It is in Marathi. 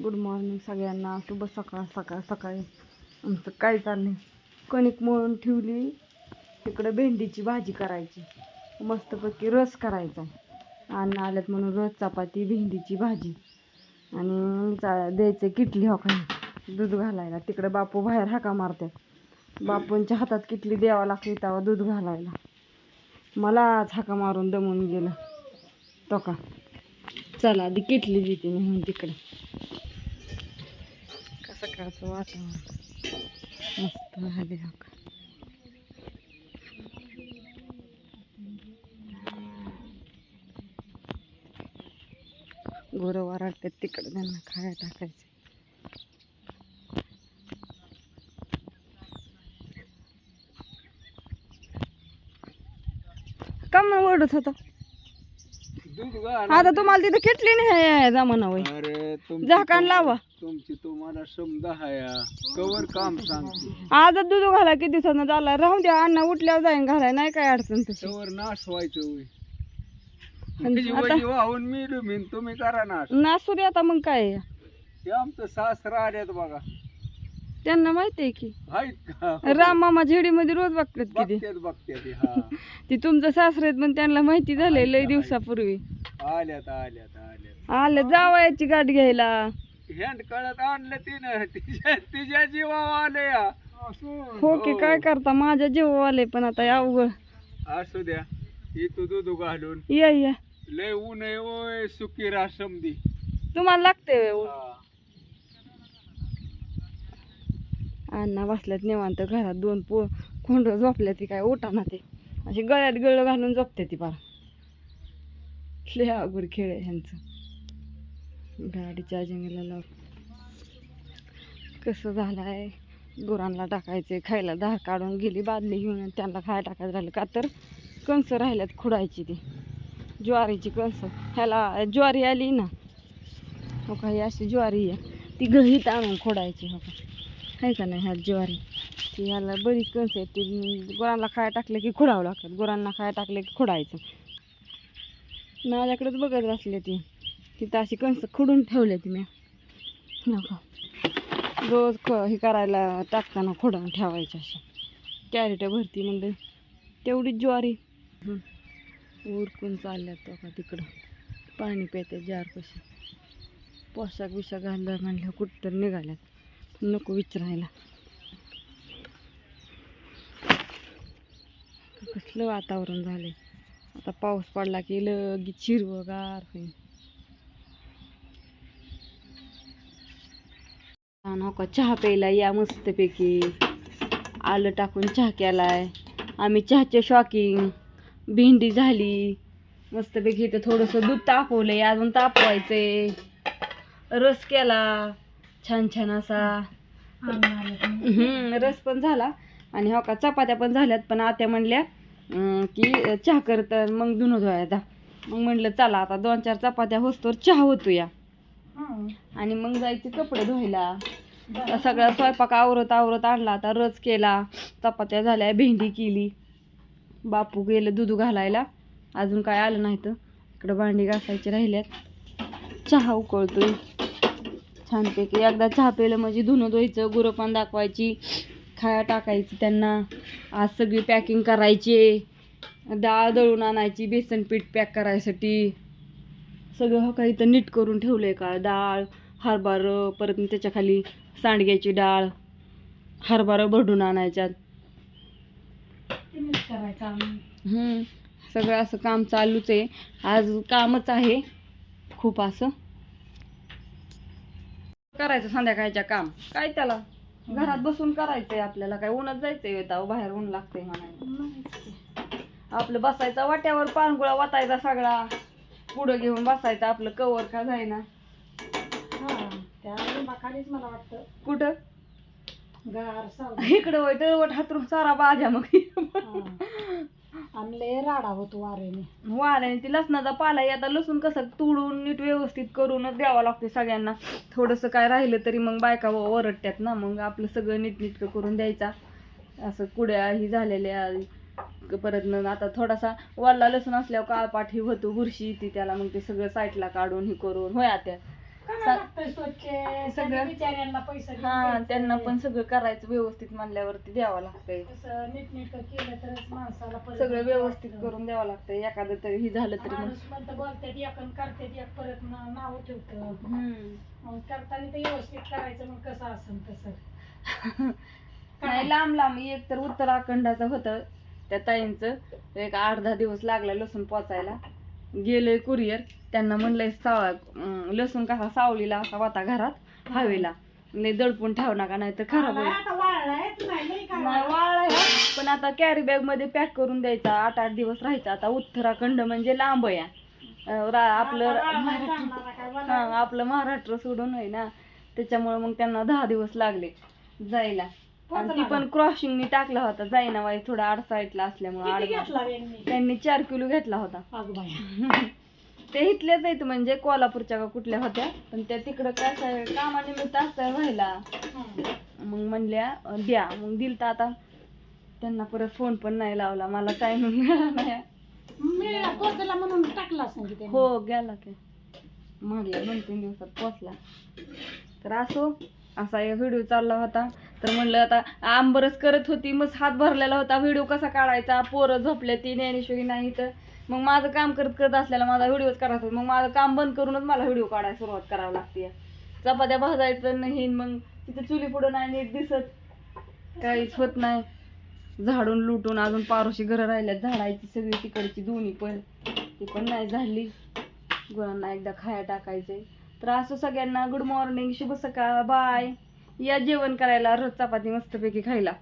गुड मॉर्निंग सगळ्यांना. शुभ सकाळ सकाळ सकाळी. आमचं काय चाललंय? कणिक मळून ठेवली. तिकडं भेंडीची भाजी करायची. मस्तपैकी रस करायचा. अन्न आल्यात म्हणून रस चपाती भेंडीची भाजी. आणि चा द्यायचं किटली हॉकाने. दूध घालायला. तिकडं बापू बाहेर हाका मारतात. बापूंच्या हातात किटली द्यावं लागते तेव्हा दूध घालायला. मलाच हाका मारून दमून गेलं. तो का? चला आधी किटली देते मी म्हणून तिकडे. सकाळचं वातावरण. मस्त झाले गोरं तिकडे त्यांना खाया टाकायचं. का मग ओरडत होता. आता तुम्हाला तिथं किटली नाही जमाना वय झाकण लावा. तुमची तुम्हाला समजा हाया. कवर काम सांगते. आजच दूध घाला किती दिवसानं झाला? राहून द्या अण्णा उठल्यावर जाईन घालाय नाही काय अडचण तशी. कवर नाश व्हायचं होय. आणि माझी आता- वजी वाहून मी डुमीन तुम्ही करा नाश नासू दे आता मग काय? आहे? हे आमचं सासरा आल्यात बघा. त्यांना माहिती आहे की. आहेत का? राम मामा झेडीमध्ये रोज बघतात किती बघत्यात बघत्यात हे, हा. ती तुमचं सासरे आहेत पण त्यांना माहिती झालंय लय दिवसापूर्वी. आल्यात आल्यात आल्यात. आलं जावयाची गाठ घ्यायला. हँड कळत आणलं तिनं. तिच्या तिच्या जीवा आले या हो की काय करता? माझ्या जीव आले पण आता या अवघड. असू द्या. इथं दूध घालून. या या. लय ऊन आहे ओय सुकी राशम दी तुम्हाला लागते अण्णा बसल्यात निवांत घरात. दोन पो खोंड झोपल्या ती काय उठा ना ते. अशी गळ्यात गळ घालून झोपते ती पार लय अवघड खेळ आहे ह्यांचं. गाडी चार्जिंगला लाव. कसं झालं आहे गुरांना टाकायचे खायला दहा काढून गेली बादली घेऊन त्यांना खायला टाकायचं राहिलं? का तर कणसं राहिल्यात खुडायची ती. ज्वारीची कणसं. ह्याला ज्वारी आली ना? हो का ही अशी ज्वारी आहे. ती गहीत आणून खोडायची हो का? आहे का नाही ह्या ज्वारी? ती ह्याला बरीच कणसं आहेत. ती गुरांना खाय टाकलं की खुडावं लागतात. गुरांना खाय टाकलं की खुडायचं. माझ्याकडेच बघत असले ती. तिथं अशी कणसं खुडून ठेवले ती मी. नका. रोज ख हे करायला टाकताना खोडून ठेवायची अशी. कॅरेट भरती म्हणजे तेवढी ज्वारी. उरकून चालल्यात तो का तिकडं. पाणी पिते जार कशी पोशाख बिशाख घालला म्हणलं कुठं तर निघाल्यात. नको विचारायला. कसलं वातावरण झालंय. आता पाऊस पडला की लगेच हिरवगार होईल. छान हो का? चहा प्यायला या मस्तपैकी. आलं टाकून चहा केलाय. आम्ही चहाचे शॉकिंग भेंडी झाली. मस्तपैकी इथं थोडंसं दूध तापवलंय. अजून तापवायचंय. रस केला. छान छान असा. हम्म, रस पण झाला. आणि हो का चपात्या पण झाल्यात. पण आत्या म्हणल्या की चहा करत मग धुणं धुवायचा मग म्हणलं चला आता दोन चार चपात्या होस्तोवर चहा होतो या आणि मग जायचे कपडे धुवायला. सगळा स्वयंपाक आवरत आवरत आणला आता रस केला चपात्या झाल्या भेंडी केली. बापू गेलं दूध घालायला. अजून काय आलं नाही तर. इकडं भांडी घासायची राहिल्यात. चहा उकळतोय. छानपैकी एकदा चहा प्यायला म्हणजे धुणं धुवायचं गुरं पण दाखवायची खाया टाकायची त्यांना. आज सगळी पॅकिंग करायची. डाळ दळून आणायची बेसन पीठ पॅक करायसाठी. सगळं हो का इथं नीट करून ठेवलं आहे का? डाळ हरभरं परत मग त्याच्याखाली सांडग्याची डाळ हरभरं भरडून आणायच्यात. सगळं असं काम चालूच आहे. आज कामच आहे खूप असं. करायचं संध्याकाळच्या काम. काय त्याला? घरात बसून करायचंय आपल्याला. काय उन्हात जायचंय बाहेर ऊन लागतंय म्हणायला. आपलं बसायचा वाट्यावर पानगुळा वाटायचा सगळा. पुढं घेऊन बसायचं आपलं कवर का जाईना. मला वाटतं. कुठं? गार सावली. इकडं वय हातरून सारा बाजा मग. आणि लय राडा होतो वाऱ्याने. वाऱ्याने ती लसणाचा पाला आहे. आता लसूण कसं तुडून नीट व्यवस्थित करूनच द्यावा लागते सगळ्यांना. थोडंसं काय राहिलं तरी मग बायका व- ओरडत्यात ना मग आपलं सगळं नीटनीटकं करून द्यायचा. असं कुड्या ही झालेल्या क- परत मग आता थोडासा वल्ला लसूण असल्यावर काळपाठी होतो बुरशी येते त्याला मग ते सगळं साईडला काढून हे करून. होय आता स्वच्छ सगळं- बिचाऱ्यांना पैसे हा. त्यांना पण सगळं करायचं व्यवस्थित म्हणल्यावरती द्यावं लागतंय. तसं नीटनेटकं केलं तरच माणसाला परत सगळं व्यवस्थित. करून द्यावं लागतंय. एखादं तरी ही झालं तरी मग. माणूस म्हणतं बोलतात एक आणि करतात एक परत न- नाव ठेवतं. हम्म. मग करताना ते व्यवस्थित करायचं मग कसं असेल तसं. नाही लांब लांब. एक तर उत्तराखंडाचं होतं त्या ताईंचं. एक आठ दहा दिवस लागला लसूण पोचायला. गेलोय कुरिअर त्यांना म्हणलंय साव अं, लसूण कसा सावलीला असा वाता घरात हवेला. लय दडपून ठेवू नका नाही तर खराब होईल. नाही नाही पण आता कॅरी बॅगमध्ये पॅक करून द्यायचा आठ आठ दिवस राहायचा. आता उत्तराखंड म्हणजे लांब रा- आपलं हा. आपलं महाराष्ट्र सोडून आहे ना. त्याच्यामुळे मग त्यांना दहा दिवस लागले जायला. आणि ती पण क्रॉसिंगनी टाकला होता जाईना वाई थोडा आडसाईटला असल्यामुळे यांनी? त्यांनी चार किलो घेतला होता. ते इथल्याच आहेत म्हणजे कोल्हापूरच्या का कुठल्या होत्या पण त्या तिकडं काय काय कामानिमित्त असतं राहायला हं. मग म्हणल्या द्या. मग दिलता आता. त्यांना परत फोन पण नाही लावला. मला टाइम मिळाला नाही. म्हणून टाकला असं. हो गेला की मागल्या दोन तीन दिवसात पोचला. तर असो. असा एक व्हिडिओ चालला होता. तर म्हणलं आता आंबरच करत होती मग हात भरलेला होता. व्हिडिओ कसा काढायचा? पोरं झोपले ती ज्ञानेश्वरी नाही तर. मग माझं काम करत करत असल्याला माझा व्हिडिओच करायचा होता. मग माझं काम बंद करूनच मला व्हिडिओ काढायला सुरुवात करावी लागते. चपात्या भाजायचं नाही मग तिथं चुली पुढं नाही नीट दिसत. काहीच होत नाही. झाडून लुटून अजून पारोशी घरं राहिल्यात. झाडायची सगळी तिकडची दोन्ही पण. ती पण नाही झाली. गुरांना एकदा खाया टाकायचे तर असं सगळ्यांना गुड मॉर्निंग शुभ सकाळ बाय या जेवण करायला रोज चपाती मस्तपैकी खायला.